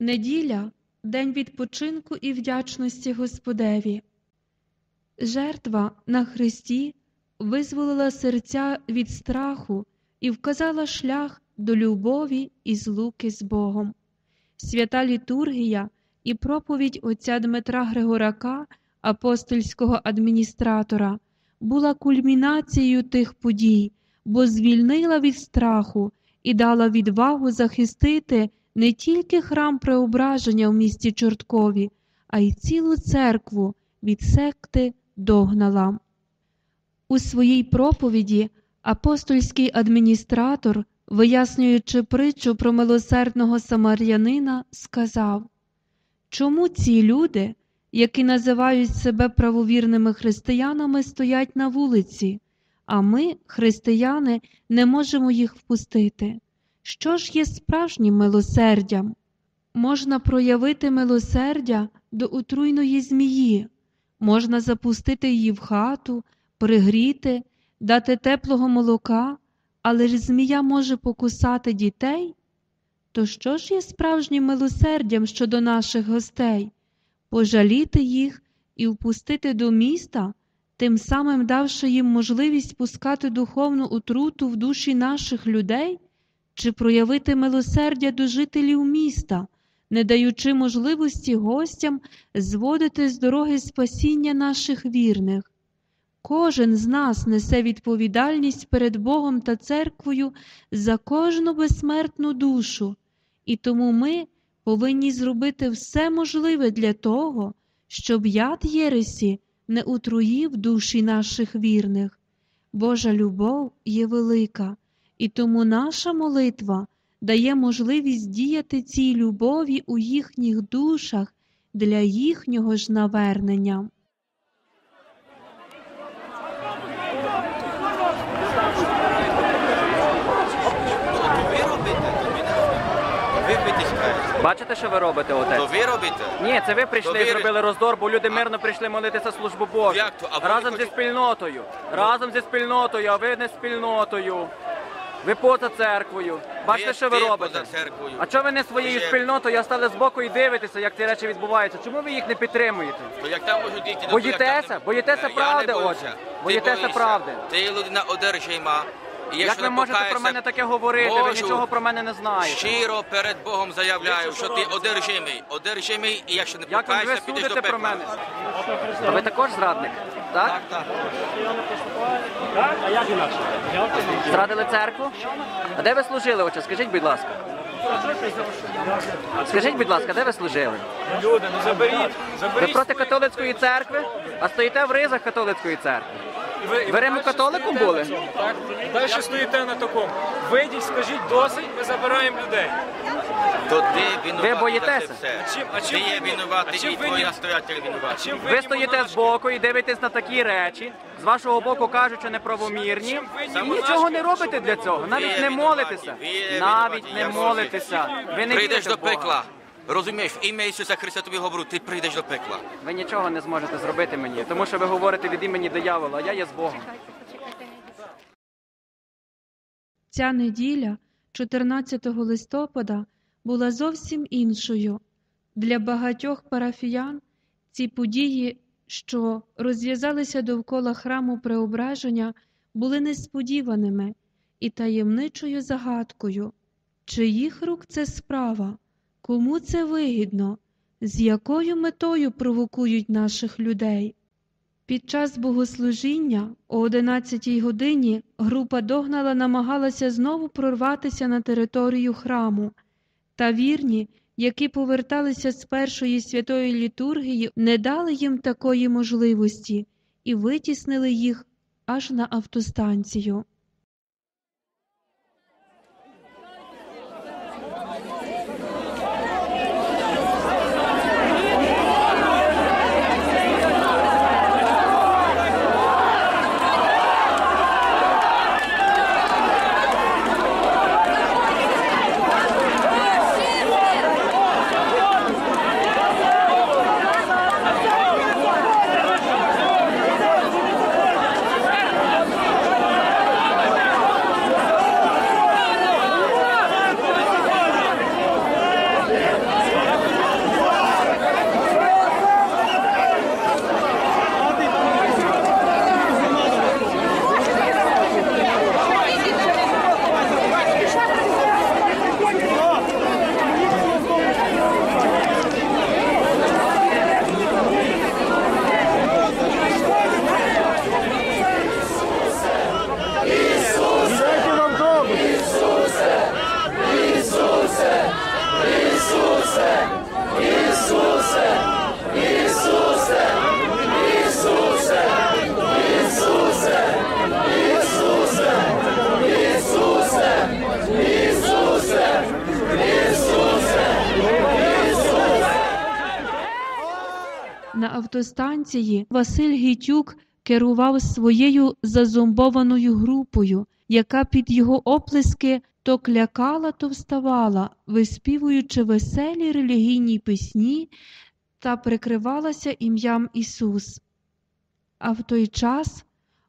Неділя день відпочинку і вдячності Господеві. Жертва на Христі визволила серця від страху і вказала шлях до любові і злуки з Богом. Свята літургія і проповідь отця Дмитра Григорака, апостольського адміністратора, була кульмінацією тих подій, бо звільнила від страху і дала відвагу захистити не тільки храм преображення в місті Чорткові, а й цілу церкву від секти догнала. У своїй проповіді апостольський адміністратор, вияснюючи притчу про милосердного самарянина, сказав, чому ці люди, які називають себе правовірними християнами, стоять на вулиці, а ми, християни, не можемо їх впустити. Що ж є справжнім милосердям? Можна проявити милосердя до отруйної змії, можна запустити її в хату, пригріти, дати теплого молока, але ж змія може покусати дітей. То що ж є справжнім милосердям щодо наших гостей? Пожаліти їх і впустити до міста, тим самим давши їм можливість пускати духовну отруту в душі наших людей? Чи проявити милосердя до жителів міста, не даючи можливості гостям зводити з дороги спасіння наших вірних. Кожен з нас несе відповідальність перед Богом та церквою за кожну безсмертну душу, і тому ми повинні зробити все можливе для того, щоб яд Єресі не утруїв душі наших вірних. Божа любов є велика. І тому наша молитва дає можливість діяти цій любові у їхніх душах для їхнього ж навернення. Бачите, що ви робите, То ви робите? Ні, це ви прийшли і ви- зробили роздор, бо люди мирно прийшли молитися службу Божу. Як то? А Разом зі спільнотою. Разом зі спільнотою, а ви не спільнотою. Ви поза церквою. Бачите, що ви робите? поза церквою. А чого ви не своєю спільнотою, а стали збоку і дивитеся, як ці речі відбуваються? Чому ви їх не підтримуєте? То як там можуть діти? Боїтеся? Боїтеся правди, отже, отче? Боїтеся правди? Ти людина одержима. І Як ви не можете про мене таке говорити? Ви нічого про мене не знаєте. Щиро перед Богом заявляю, що ти одержимий. Одержимий, і якщо не Як ви покаєшся, підеш до судите пекла. про мене? А ви також зрадник? Так? Так, так. А як інакше? Зрадили церкву? А де ви служили, отче? Скажіть, будь ласка. Скажіть, будь ласка, де ви служили? Люди, ну заберіть. Ви проти католицької церкви, а стоїте в ризах католицької церкви. Ви, Ви римокатоликом були? Так. Далі стоїте на такому. Вийдіть, скажіть досить, ми забираємо людей. То ти винуватий Ви боїтеся? за це все. чим- а чим ти є ви- винуватий, чим і ви твій ні- настоятель винуватий. Чим Ви стоїте збоку і дивитесь на такі речі, з вашого боку кажучи неправомірні, і нічого не робите для цього. Навіть не молитеся. Навіть не молитеся. Ви не Прийдеш вірите до в Бога. пекла. Розумієш, в ім'я Ісуса Христа тобі говорю, ти прийдеш до пекла. Ви нічого не зможете зробити мені, тому що ви говорите від імені диявола, а я є з Богом. Ця неділя, 14 листопада, була зовсім іншою. Для багатьох парафіян ці події, що розв'язалися довкола храму преображення, були несподіваними і таємничою загадкою, чиїх рук це справа, кому це вигідно, з якою метою провокують наших людей. Під час богослужіння о 11 годині група догнала намагалася знову прорватися на територію храму, та вірні, які поверталися з першої святої літургії, не дали їм такої можливості і витіснили їх аж на автостанцію. Автостанції Василь Гітюк керував своєю зазомбованою групою, яка під його оплески то клякала, то вставала, виспівуючи веселі релігійні пісні та прикривалася ім'ям Ісус. А в той час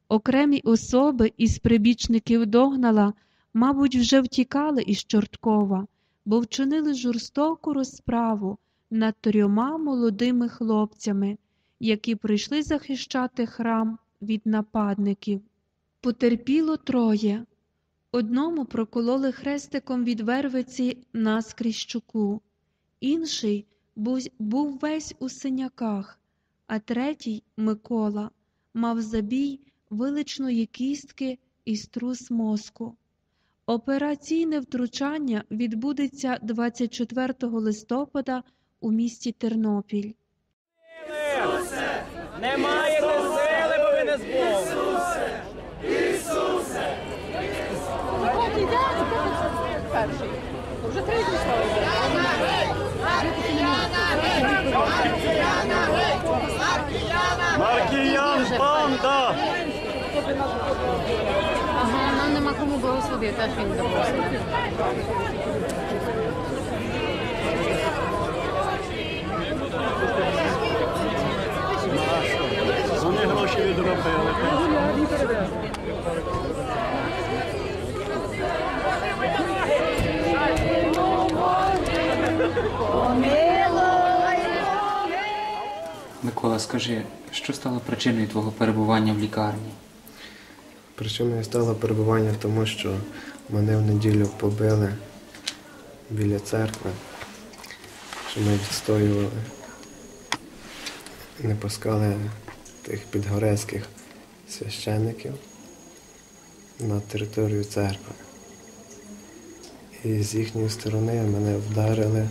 окремі особи із прибічників догнала, мабуть, вже втікали із Чорткова, бо вчинили жорстоку розправу над трьома молодими хлопцями, які прийшли захищати храм від нападників. Потерпіло троє. Одному прокололи хрестиком від вервиці наскрізь щуку, інший був, був весь у синяках, а третій Микола мав забій виличної кістки і струс мозку. Операційне втручання відбудеться 24 листопада у місті Тернопіль. Не маєте сили, бо ви не з Богом. перший. Вже третій слово. Маркіян банда! Ага, нам нема кому благословити, аж він благословить. Микола, скажи, що стало причиною твого перебування в лікарні? Причиною стало перебування тому, що мене в неділю побили біля церкви, що ми відстоювали, не пускали тих підгорецьких священиків на територію церкви. І з їхньої сторони мене вдарили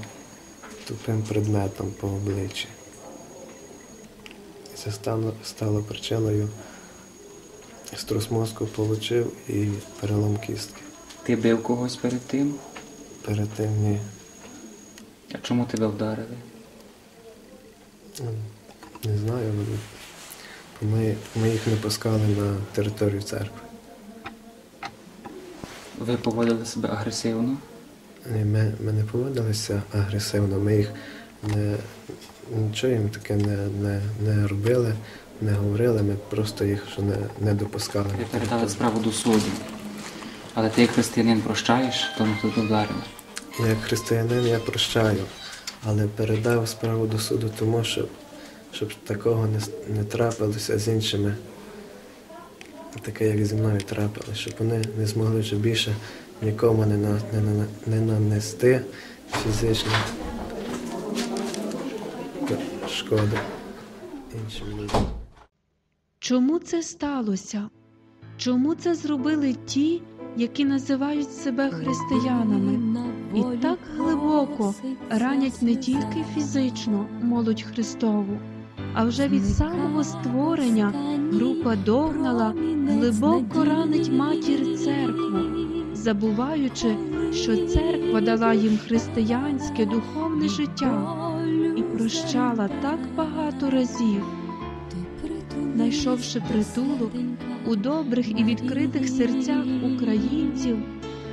тупим предметом по обличчі. І це стало, стало причиною Струс мозку получив і перелом кістки. Ти бив когось перед тим? Перед тим ні. А чому тебе вдарили? Не знаю. Ми, ми їх не пускали на територію церкви. Ви поводили себе агресивно? Ні, Ми, ми не поводилися агресивно, ми їх не, нічого їм таке не, не, не робили, не говорили, ми просто їх що не, не допускали. Ви передали справу до суду. Але ти як християнин прощаєш, тому хто тебе вдарив. Як християнин я прощаю, але передав справу до суду тому, щоб, щоб такого не, не трапилося з іншими, таке, як зі мною трапилося, щоб вони не змогли вже більше нікому не, на, не, на- не нанести фізичну шкоди іншим людям. Чому це сталося? Чому це зробили ті, які називають себе християнами, і так глибоко ранять не тільки фізично молодь Христову, а вже від самого створення група догнала глибоко ранить матір церкву, забуваючи, що церква дала їм християнське духовне життя і прощала так багато разів. Знайшовши притулок у добрих і відкритих серцях українців,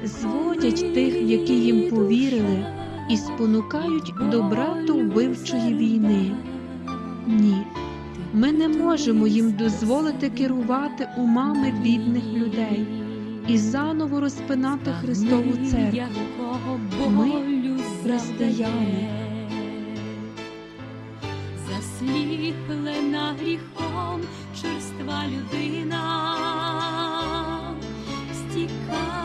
зводять тих, які їм повірили, і спонукають до братовбивчої війни. Ні, ми не можемо їм дозволити керувати умами бідних людей і заново розпинати Христову церкву. Ми християни. Засліплена гріхом черства людина, стікають